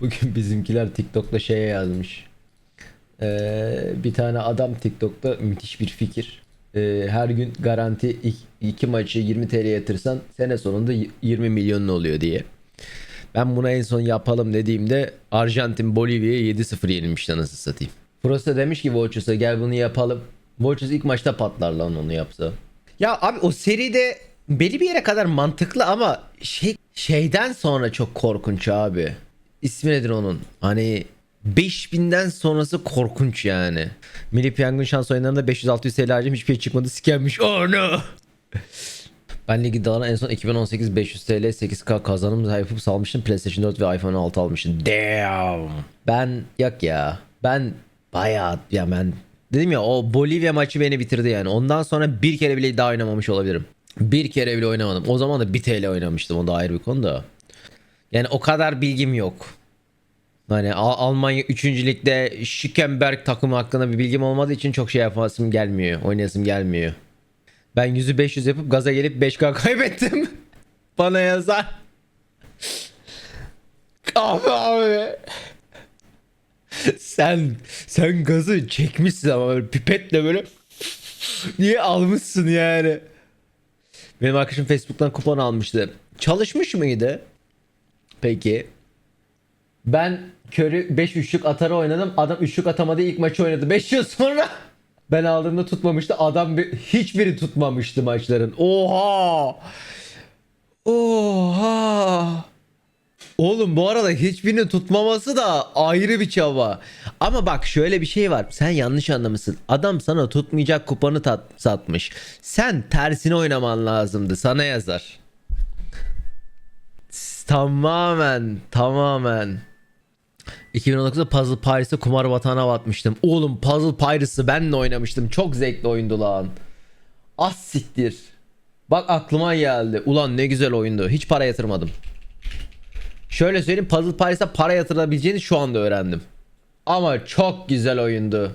Bugün bizimkiler TikTok'ta şeye yazmış. Ee, bir tane adam TikTok'ta müthiş bir fikir. Ee, her gün garanti iki, iki maçı 20 TL yatırsan sene sonunda y- 20 milyonun oluyor diye. Ben buna en son yapalım dediğimde Arjantin Bolivya'ya 7-0 yenilmiş nasıl satayım. Prosta demiş ki Volches'a gel bunu yapalım. Volches ilk maçta patlar lan onu yapsa. Ya abi o seride belli bir yere kadar mantıklı ama şey şeyden sonra çok korkunç abi. İsmi nedir onun? Hani 5000'den sonrası korkunç yani. Milli Piyango'nun şans oyunlarında 500-600 TL harcayım hiçbir şey çıkmadı sikermiş. Oh no. Ben ligi dağına en son 2018 500 TL 8K kazanım yapıp salmıştım. PlayStation 4 ve iPhone 6 almıştım. Damn. Ben yok ya. Ben bayağı ya ben dedim ya o Bolivya maçı beni bitirdi yani. Ondan sonra bir kere bile daha oynamamış olabilirim. Bir kere bile oynamadım. O zaman da 1 TL oynamıştım. O da ayrı bir konu da. Yani o kadar bilgim yok. Hani Al- Almanya 3. ligde Schickenberg takımı hakkında bir bilgim olmadığı için çok şey yapasım gelmiyor. Oynayasım gelmiyor. Ben yüzü 500 yapıp gaza gelip 5K kaybettim. Bana yazar. Abi abi. Sen sen gazı çekmişsin ama böyle pipetle böyle niye almışsın yani? Benim arkadaşım Facebook'tan kupon almıştı. Çalışmış mıydı? Peki. Ben körü 5 üçlük atarı oynadım. Adam üçlük atamadı ilk maçı oynadı. 5 yıl sonra ben aldığımda tutmamıştı. Adam bir- hiçbiri tutmamıştı maçların. Oha! Oha! Oğlum bu arada hiçbirini tutmaması da ayrı bir çaba. Ama bak şöyle bir şey var. Sen yanlış anlamışsın. Adam sana tutmayacak kupanı tat- satmış. Sen tersine oynaman lazımdı. Sana yazar. Tamamen, tamamen. 2019'da Puzzle Pirate'ı kumar vatana batmıştım. Oğlum Puzzle Pirates'ı ben de oynamıştım. Çok zevkli oyundu lan. Az siktir. Bak aklıma geldi. Ulan ne güzel oyundu. Hiç para yatırmadım. Şöyle söyleyeyim Puzzle Pirates'a para yatırabileceğini şu anda öğrendim. Ama çok güzel oyundu.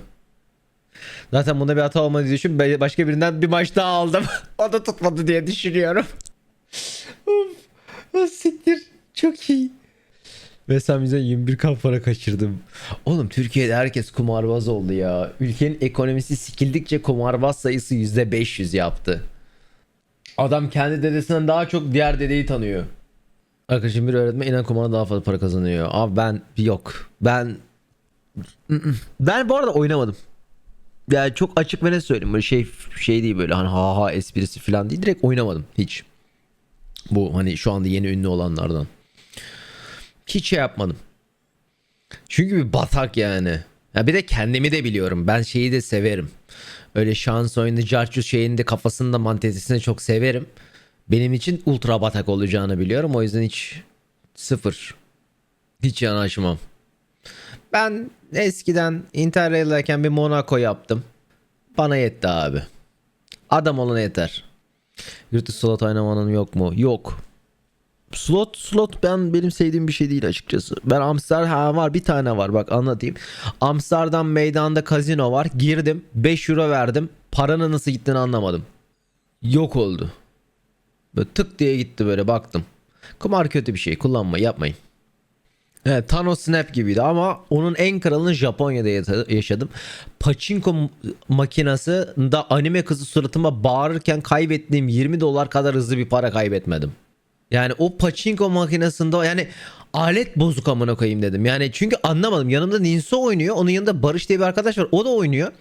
Zaten bunda bir hata olmadığı için başka birinden bir maç daha aldım. o da tutmadı diye düşünüyorum. Siktir. Çok iyi. Ve sen bize 21 kan para kaçırdım. Oğlum Türkiye'de herkes kumarbaz oldu ya. Ülkenin ekonomisi sikildikçe kumarbaz sayısı %500 yaptı. Adam kendi dedesinden daha çok diğer dedeyi tanıyor. Arkadaşım bir öğretmen inan kumara daha fazla para kazanıyor. Abi ben yok. Ben ben bu arada oynamadım. Yani çok açık ve ne söyleyeyim böyle şey şey değil böyle hani ha ha esprisi falan değil direkt oynamadım hiç. Bu hani şu anda yeni ünlü olanlardan. Hiç şey yapmadım. Çünkü bir batak yani. Ya bir de kendimi de biliyorum. Ben şeyi de severim. Öyle şans oyunu, carçus şeyini de mantezisini çok severim. Benim için ultra batak olacağını biliyorum. O yüzden hiç sıfır. Hiç yanaşmam. Ben eskiden Interrail'dayken bir Monaco yaptım. Bana yetti abi. Adam olana yeter. Dışı slot oynamanın yok mu? Yok. Slot slot ben benim sevdiğim bir şey değil açıkçası. Ben Amsterdam var bir tane var bak anlatayım. Amsterdam meydanda kazino var. Girdim 5 euro verdim. Paranın nasıl gittiğini anlamadım. Yok oldu. Böyle tık diye gitti böyle baktım. Kumar kötü bir şey kullanma yapmayın. Evet, Thanos Snap gibiydi ama onun en kralını Japonya'da yaşadım. Pachinko makinasında anime kızı suratıma bağırırken kaybettiğim 20 dolar kadar hızlı bir para kaybetmedim. Yani o pachinko makinesinde yani alet bozuk amına koyayım dedim. Yani çünkü anlamadım. Yanımda Ninso oynuyor. Onun yanında Barış diye bir arkadaş var. O da oynuyor.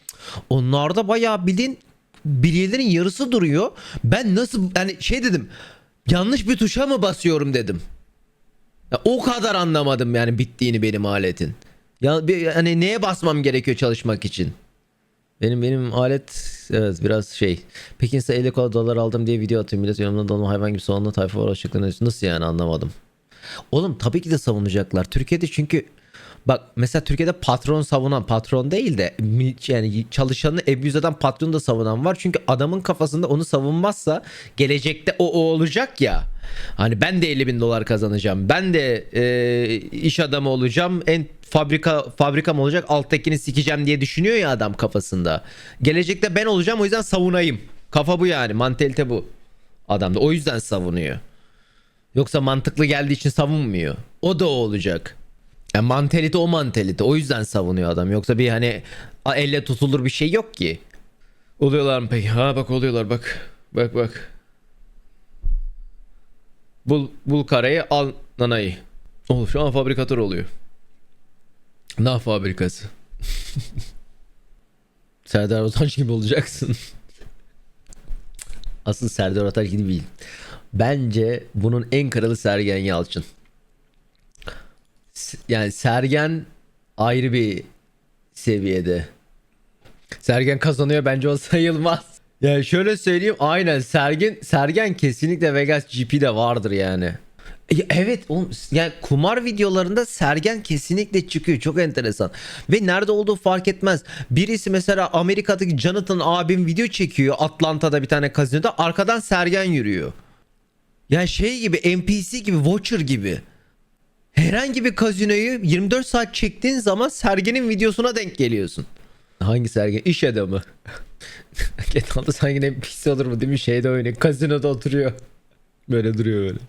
Onlarda bayağı bildiğin bilyelerin yarısı duruyor. Ben nasıl yani şey dedim. Yanlış bir tuşa mı basıyorum dedim. Ya o kadar anlamadım yani bittiğini benim aletin. Ya bir, hani neye basmam gerekiyor çalışmak için? Benim benim alet evet biraz şey. Peki size 50 kola dolar aldım diye video atıyor millet yanımda dolma hayvan gibi soğanlı tayfa var açıklarını nasıl yani anlamadım. Oğlum tabii ki de savunacaklar. Türkiye'de çünkü bak mesela Türkiye'de patron savunan patron değil de yani çalışanı abuse eden patron da savunan var. Çünkü adamın kafasında onu savunmazsa gelecekte o, o olacak ya. Hani ben de 50 bin dolar kazanacağım. Ben de e, iş adamı olacağım. En fabrika fabrikam olacak. Alttakini sikeceğim diye düşünüyor ya adam kafasında. Gelecekte ben olacağım o yüzden savunayım. Kafa bu yani. Mantalite bu. Adamda. O yüzden savunuyor. Yoksa mantıklı geldiği için savunmuyor. O da o olacak. Ya mantalite o mantalite. O yüzden savunuyor adam. Yoksa bir hani a, elle tutulur bir şey yok ki. Oluyorlar mı peki? Ha bak oluyorlar bak. Bak bak. Bul, bul karayı al nanayı. Oh şu an fabrikatör oluyor. Nah fabrikası. Serdar Ortaç gibi olacaksın. Asıl Serdar Ortaç gibi değil. Bence bunun en kralı Sergen Yalçın. Yani Sergen ayrı bir seviyede. Sergen kazanıyor bence o sayılmaz. Ya şöyle söyleyeyim aynen Sergen Sergen kesinlikle Vegas GP'de vardır yani. Ya Evet oğlum yani kumar videolarında Sergen kesinlikle çıkıyor çok enteresan ve nerede olduğu fark etmez birisi mesela Amerika'daki Jonathan abim video çekiyor Atlanta'da bir tane kazinoda arkadan Sergen yürüyor yani şey gibi NPC gibi Watcher gibi herhangi bir kazinoyu 24 saat çektiğin zaman Sergen'in videosuna denk geliyorsun. Hangi Sergen iş adamı. GTA'da sanki NPC olur mu değil mi? Şeyde oynuyor kazinoda oturuyor. Böyle duruyor böyle